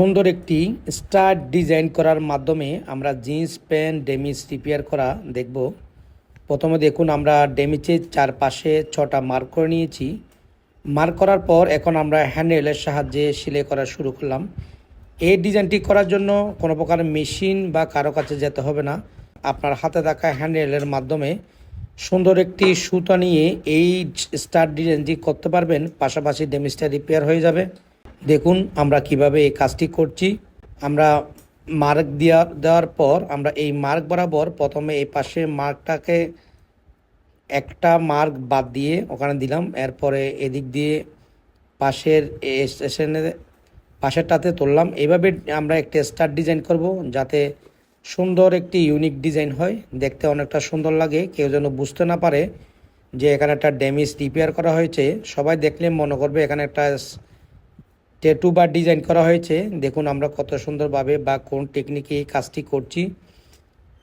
সুন্দর একটি star design করার মাধ্যমে আমরা জিন্স, প্যান্ট ডেমিজ রিপেয়ার করা দেখব। প্রথমে দেখুন আমরা ডেমিচের চারপাশে ছটা মার্ক করে নিয়েছি। মার্ক করার পর এখন আমরা হ্যান্ডেলের সাহায্যে সেলাই করা শুরু করলাম। এই ডিজাইনটি করার জন্য কোনো প্রকার মেশিন বা কারও কাছে যেতে হবে না। আপনার হাতে থাকা হ্যান্ডেলের মাধ্যমে সুন্দর একটি সুতা নিয়ে এই স্টার ডিজাইনটি করতে পারবেন। পাশাপাশি ড্যামেজটা রিপেয়ার হয়ে যাবে। দেখুন, আমরা কীভাবে এই কাজটি করছি। আমরা মার্ক দেওয়া দেওয়ার পর, আমরা এই মার্ক বরাবর প্রথমে এই পাশে মার্কটাকে একটা মার্ক বাদ দিয়ে ওখানে দিলাম। এরপরে এদিক দিয়ে পাশের স্টেশনে পাশেরটাতে তুললাম। এইভাবে আমরা একটা স্টার ডিজাইন করব যাতে সুন্দর একটি ইউনিক ডিজাইন হয়। দেখতে অনেকটা সুন্দর লাগে। কেউ যেন বুঝতে না পারে যে এখানে একটা ড্যামেজ রিপেয়ার করা হয়েছে। সবাই দেখলে মনে করবে এখানে একটা ট্যাটু বা ডিজাইন করা হয়েছে। দেখুন আমরা কত সুন্দরভাবে বা কোন টেকনিকে এই কাজটি করছি।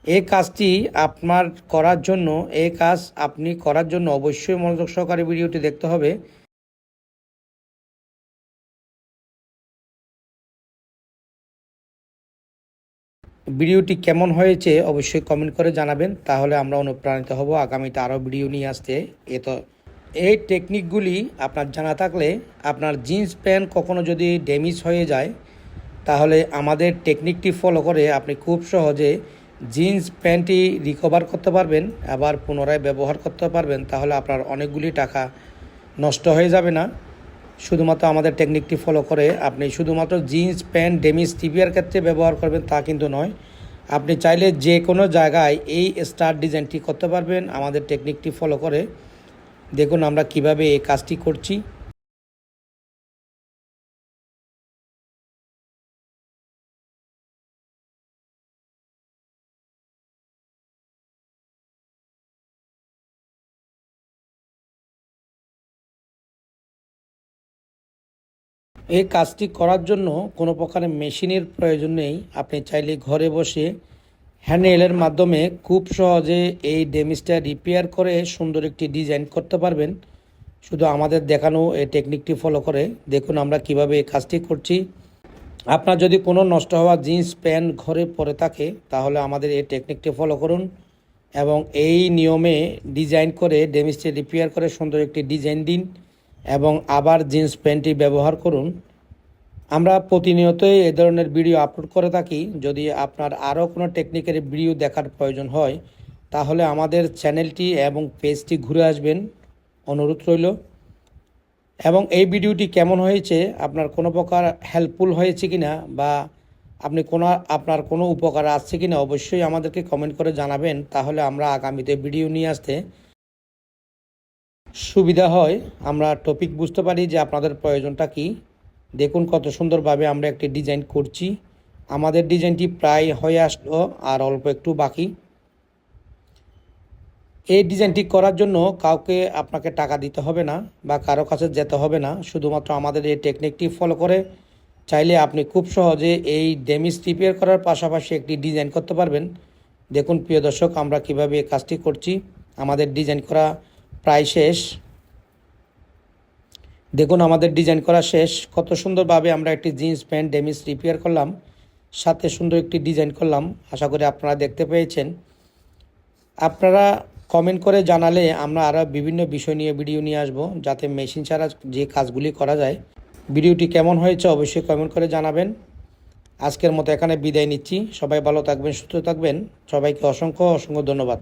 এই কাজটি আপনার করার জন্য, এই কাজ আপনি করার জন্য অবশ্যই মনোযোগ সহকারে ভিডিওটি দেখতে হবে। ভিডিওটি কেমন হয়েছে অবশ্যই কমেন্ট করে জানাবেন। তাহলে আমরা অনুপ্রাণিত হব। আগামীতে আরও ভিডিও নিয়ে আসতে। এ তো এই টেকনিকগুলি আপনার জানা থাকলে আপনার জিন্স প্যান্ট কখনো যদি ড্যামেজ হয়ে যায়, তাহলে আমাদের টেকনিকটি ফলো করে আপনি খুব সহজে জিন্স প্যান্টটি রিকভার করতে পারবেন, আবার পুনরায় ব্যবহার করতে পারবেন, তাহলে আপনার অনেকগুলি টাকা নষ্ট হয়ে যাবে না। শুধুমাত্র আমাদের টেকনিকটি ফলো করে আপনি শুধুমাত্র জিন্স প্যান্ট ডেমিস টিভিয়ার ক্ষেত্রে ব্যবহার করবেন, তা কিন্তু নয়। আপনি চাইলে যে কোনো জায়গায় এই স্টার ডিজাইনটি করতে পারবেন, আমাদের টেকনিকটি ফলো করে। দেখুন আমরা কীভাবে এই কাজটি করছি। এই কাজটি করার জন্য কোনো প্রকারের মেশিনের প্রয়োজন নেই। আপনি চাইলে ঘরে বসে হ্যান্ডেলের মাধ্যমে খুব সহজে এই ড্যামেজটা রিপেয়ার করে সুন্দর একটি ডিজাইন করতে পারবেন। শুধু আমাদের দেখানো এই টেকনিকটি ফলো করে দেখুন আমরা কীভাবে এই কাজটি করছি। আপনার যদি কোনো নষ্ট হওয়া জিন্স প্যান্ট ঘরে পরে থাকে, তাহলে আমাদের এই টেকনিকটি ফলো করুন এবং এই নিয়মে ডিজাইন করে ড্যামেজটি রিপেয়ার করে সুন্দর একটি ডিজাইন দিন এবং আবার জিন্স প্যান্টটি ব্যবহার করুন। আমরা প্রতিনিয়তই এ ধরনের ভিডিও আপলোড করে থাকি। যদি আপনার আরও কোনো টেকনিকের ভিডিও দেখার প্রয়োজন হয়, তাহলে আমাদের চ্যানেলটি এবং পেজটি ঘুরে আসবেন। অনুরোধ রইল। এবং এই ভিডিওটি কেমন হয়েছে, আপনার কোনো প্রকার হেল্পফুল হয়েছে কিনা, বা আপনি কোনো, আপনার কোনো উপকার আসছে কিনা, অবশ্যই আমাদেরকে কমেন্ট করে জানাবেন। তাহলে আমরা আগামীতে ভিডিও নিয়ে আসতে সুবিধা হয়। আমরা টপিক বুঝতে পারি যে আপনাদের প্রয়োজনটা কি। দেখুন কত সুন্দরভাবে আমরা একটি ডিজাইন করছি। আমাদের ডিজাইনটি প্রায় হয়ে আসলো আর অল্প একটু বাকি। এই ডিজাইনটি করার জন্য কাউকে আপনাকে টাকা দিতে হবে না বা কারও কাছে যেতে হবে না। শুধুমাত্র আমাদের এই টেকনিকটি ফলো করে চাইলে আপনি খুব সহজে এই ড্যামেজ রিপেয়ার করার পাশাপাশি একটি ডিজাইন করতে পারবেন। দেখুন প্রিয় দর্শক, আমরা কীভাবে এই কাজটি করছি। আমাদের ডিজাইন করা প্রায় শেষ। দেখুন, আমাদের ডিজাইন করা শেষ। কত সুন্দরভাবে আমরা একটি জিন্স প্যান্ট ড্যামেজ রিপেয়ার করলাম। সাথে সুন্দর একটি ডিজাইন করলাম। আশা করি আপনারা দেখতে পেয়েছেন। আপনারা কমেন্ট করে জানালে আমরা আরও বিভিন্ন বিষয় নিয়ে ভিডিও নিয়ে আসব, যাতে মেশিন ছাড়া যে কাজগুলি করা যায়। ভিডিওটি কেমন হয়েছে অবশ্যই কমেন্ট করে জানাবেন। আজকের মতো এখানে বিদায় নিচ্ছি। সবাই ভালো থাকবেন, সুস্থ থাকবেন। সবাইকে অসংখ্য অসংখ্য ধন্যবাদ।